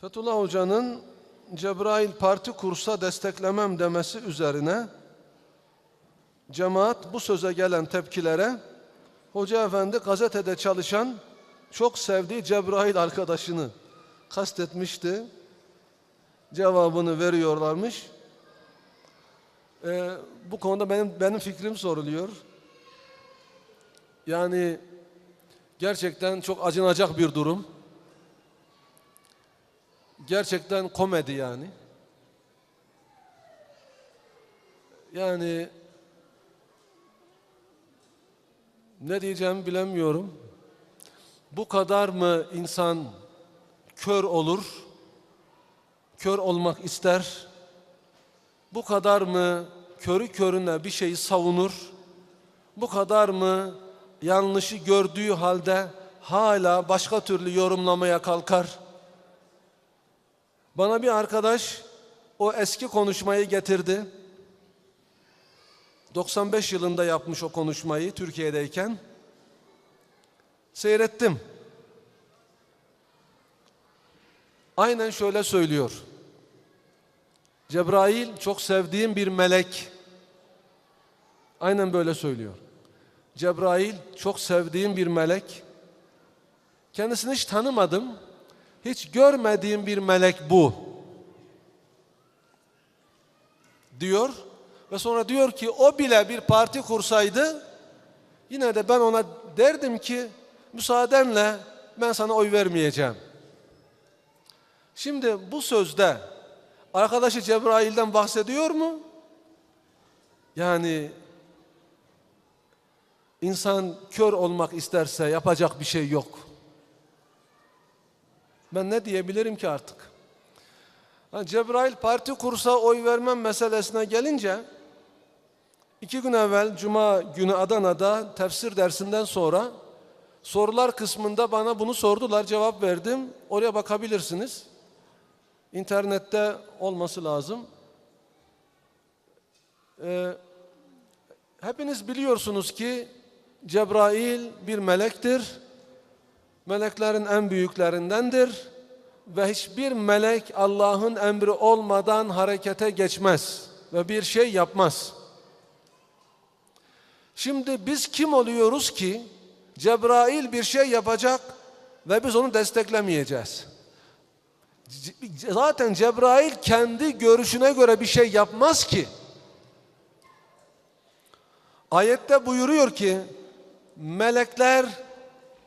Fethullah Hoca'nın Cebrail parti kursa desteklemem demesi üzerine cemaat bu söze gelen tepkilere Hoca Efendi gazetede çalışan çok sevdiği Cebrail arkadaşını kastetmişti. Cevabını veriyorlarmış. Ee, bu konuda benim benim fikrim soruluyor. Yani gerçekten çok acınacak bir durum. Gerçekten komedi yani. Yani ne diyeceğimi bilemiyorum. Bu kadar mı insan kör olur? Kör olmak ister? Bu kadar mı körü körüne bir şeyi savunur? Bu kadar mı yanlışı gördüğü halde hala başka türlü yorumlamaya kalkar? Bana bir arkadaş o eski konuşmayı getirdi. 95 yılında yapmış o konuşmayı Türkiye'deyken. Seyrettim. Aynen şöyle söylüyor. Cebrail çok sevdiğim bir melek. Aynen böyle söylüyor. Cebrail çok sevdiğim bir melek. Kendisini hiç tanımadım. Hiç görmediğim bir melek bu. Diyor ve sonra diyor ki o bile bir parti kursaydı yine de ben ona derdim ki müsaadenle ben sana oy vermeyeceğim. Şimdi bu sözde arkadaşı Cebrail'den bahsediyor mu? Yani insan kör olmak isterse yapacak bir şey yok. Ben ne diyebilirim ki artık? Ha, Cebrail parti kursa oy vermem meselesine gelince iki gün evvel Cuma günü Adana'da tefsir dersinden sonra sorular kısmında bana bunu sordular cevap verdim. Oraya bakabilirsiniz. İnternette olması lazım. Ee, hepiniz biliyorsunuz ki Cebrail bir melektir meleklerin en büyüklerindendir ve hiçbir melek Allah'ın emri olmadan harekete geçmez ve bir şey yapmaz. Şimdi biz kim oluyoruz ki Cebrail bir şey yapacak ve biz onu desteklemeyeceğiz. Zaten Cebrail kendi görüşüne göre bir şey yapmaz ki. Ayette buyuruyor ki melekler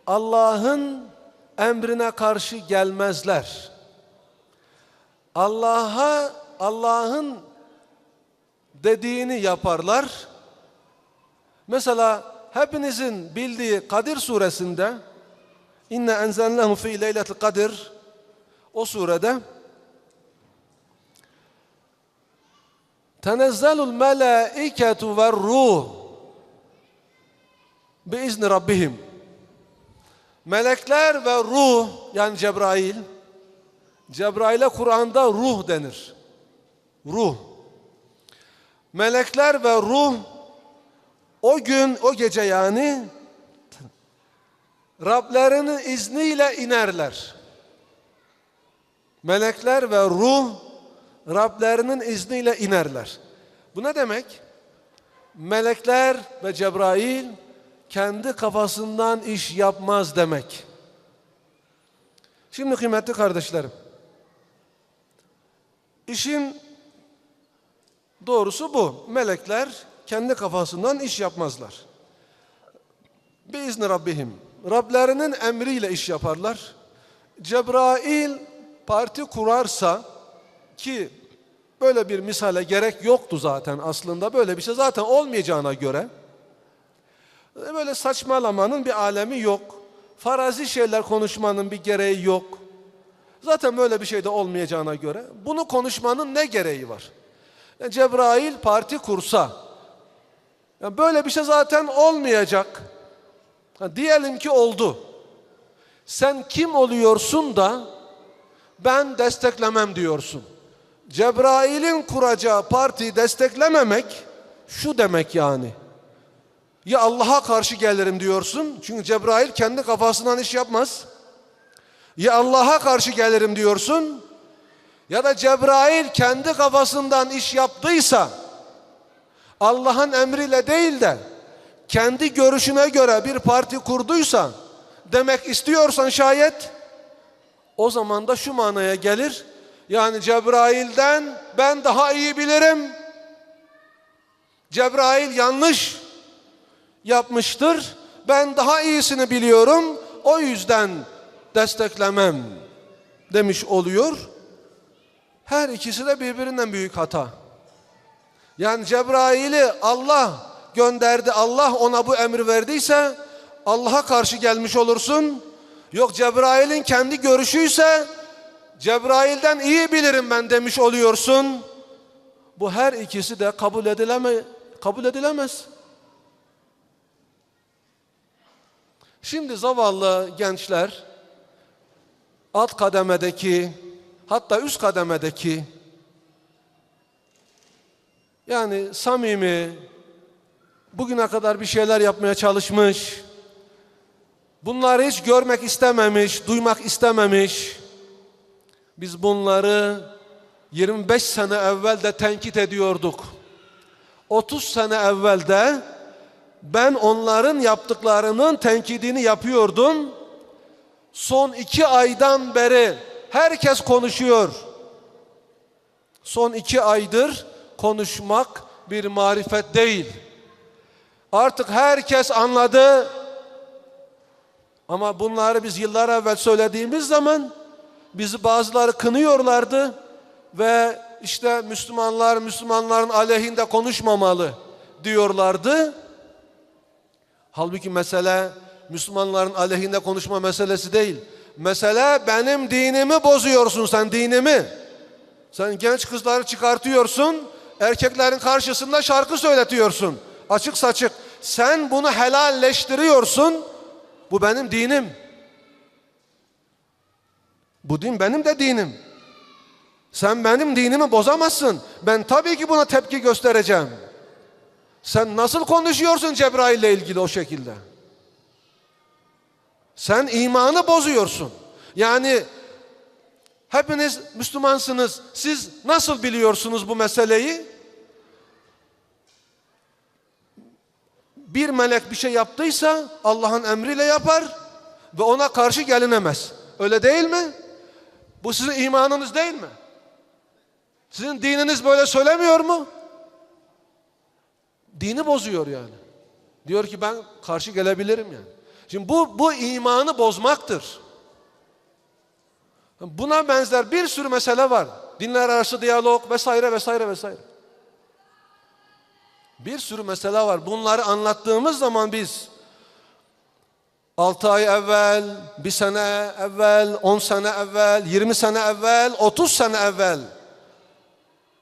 Allah'ın emrine karşı gelmezler. Allah'a Allah'ın dediğini yaparlar. Mesela hepinizin bildiği Kadir suresinde inne enzelnahu fi leyletil kadir o surede tenezzelul melaiketu ve ruh biizni rabbihim Melekler ve ruh yani Cebrail Cebrail'e Kur'an'da ruh denir. Ruh. Melekler ve ruh o gün o gece yani Rablerinin izniyle inerler. Melekler ve ruh Rablerinin izniyle inerler. Bu ne demek? Melekler ve Cebrail kendi kafasından iş yapmaz demek. Şimdi kıymetli kardeşlerim, işin doğrusu bu. Melekler kendi kafasından iş yapmazlar. Biizni Rabbihim. Rablerinin emriyle iş yaparlar. Cebrail parti kurarsa ki böyle bir misale gerek yoktu zaten aslında böyle bir şey zaten olmayacağına göre Böyle saçmalamanın bir alemi yok. Farazi şeyler konuşmanın bir gereği yok. Zaten böyle bir şey de olmayacağına göre bunu konuşmanın ne gereği var? Yani Cebrail parti kursa yani böyle bir şey zaten olmayacak. Ha, diyelim ki oldu. Sen kim oluyorsun da ben desteklemem diyorsun. Cebrail'in kuracağı partiyi desteklememek şu demek yani. Ya Allah'a karşı gelirim diyorsun. Çünkü Cebrail kendi kafasından iş yapmaz. Ya Allah'a karşı gelirim diyorsun ya da Cebrail kendi kafasından iş yaptıysa Allah'ın emriyle değil de kendi görüşüne göre bir parti kurduysa demek istiyorsan şayet o zaman da şu manaya gelir. Yani Cebrail'den ben daha iyi bilirim. Cebrail yanlış yapmıştır. Ben daha iyisini biliyorum. O yüzden desteklemem demiş oluyor. Her ikisi de birbirinden büyük hata. Yani Cebrail'i Allah gönderdi. Allah ona bu emri verdiyse Allah'a karşı gelmiş olursun. Yok Cebrail'in kendi görüşüyse Cebrail'den iyi bilirim ben demiş oluyorsun. Bu her ikisi de kabul edileme kabul edilemez. Şimdi zavallı gençler alt kademedeki hatta üst kademedeki yani samimi bugüne kadar bir şeyler yapmaya çalışmış. Bunları hiç görmek istememiş, duymak istememiş. Biz bunları 25 sene evvel de tenkit ediyorduk. 30 sene evvel de ben onların yaptıklarının tenkidini yapıyordum. Son iki aydan beri herkes konuşuyor. Son iki aydır konuşmak bir marifet değil. Artık herkes anladı. Ama bunları biz yıllar evvel söylediğimiz zaman bizi bazıları kınıyorlardı ve işte Müslümanlar Müslümanların aleyhinde konuşmamalı diyorlardı. Halbuki mesele Müslümanların aleyhinde konuşma meselesi değil. Mesele benim dinimi bozuyorsun sen dinimi. Sen genç kızları çıkartıyorsun, erkeklerin karşısında şarkı söyletiyorsun. Açık saçık. Sen bunu helalleştiriyorsun. Bu benim dinim. Bu din benim de dinim. Sen benim dinimi bozamazsın. Ben tabii ki buna tepki göstereceğim. Sen nasıl konuşuyorsun Cebrail ile ilgili o şekilde? Sen imanı bozuyorsun. Yani hepiniz Müslümansınız. Siz nasıl biliyorsunuz bu meseleyi? Bir melek bir şey yaptıysa Allah'ın emriyle yapar ve ona karşı gelinemez. Öyle değil mi? Bu sizin imanınız değil mi? Sizin dininiz böyle söylemiyor mu? Dini bozuyor yani. Diyor ki ben karşı gelebilirim yani. Şimdi bu, bu imanı bozmaktır. Buna benzer bir sürü mesele var. Dinler arası diyalog vesaire vesaire vesaire. Bir sürü mesele var. Bunları anlattığımız zaman biz 6 ay evvel, bir sene evvel, 10 sene evvel, 20 sene evvel, 30 sene evvel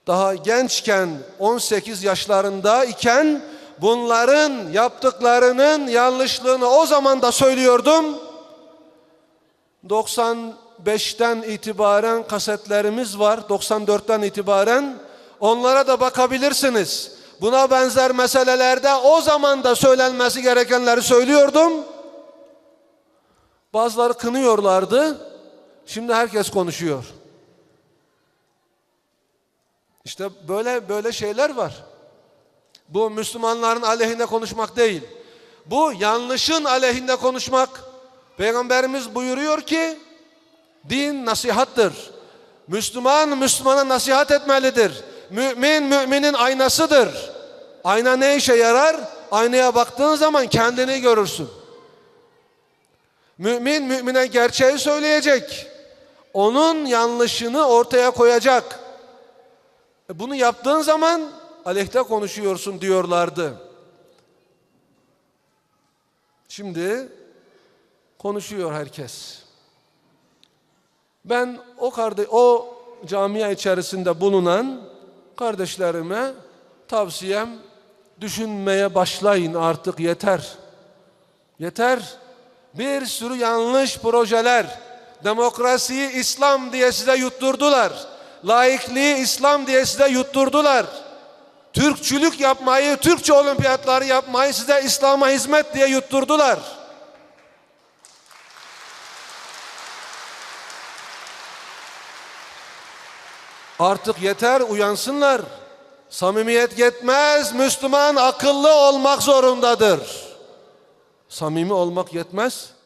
daha gençken 18 yaşlarında iken bunların yaptıklarının yanlışlığını o zaman da söylüyordum. 95'ten itibaren kasetlerimiz var. 94'ten itibaren onlara da bakabilirsiniz. Buna benzer meselelerde o zaman da söylenmesi gerekenleri söylüyordum. Bazıları kınıyorlardı. Şimdi herkes konuşuyor. İşte böyle böyle şeyler var. Bu Müslümanların aleyhinde konuşmak değil. Bu yanlışın aleyhinde konuşmak. Peygamberimiz buyuruyor ki din nasihattır. Müslüman Müslümana nasihat etmelidir. Mümin müminin aynasıdır. Ayna ne işe yarar? Aynaya baktığın zaman kendini görürsün. Mümin mümine gerçeği söyleyecek. Onun yanlışını ortaya koyacak. E, bunu yaptığın zaman aleyhte konuşuyorsun diyorlardı. Şimdi konuşuyor herkes. Ben o kardeş o camia içerisinde bulunan kardeşlerime tavsiyem düşünmeye başlayın artık yeter. Yeter. Bir sürü yanlış projeler, demokrasiyi İslam diye size yutturdular laikliği İslam diye size yutturdular. Türkçülük yapmayı, Türkçe olimpiyatları yapmayı size İslam'a hizmet diye yutturdular. Artık yeter uyansınlar. Samimiyet yetmez. Müslüman akıllı olmak zorundadır. Samimi olmak yetmez.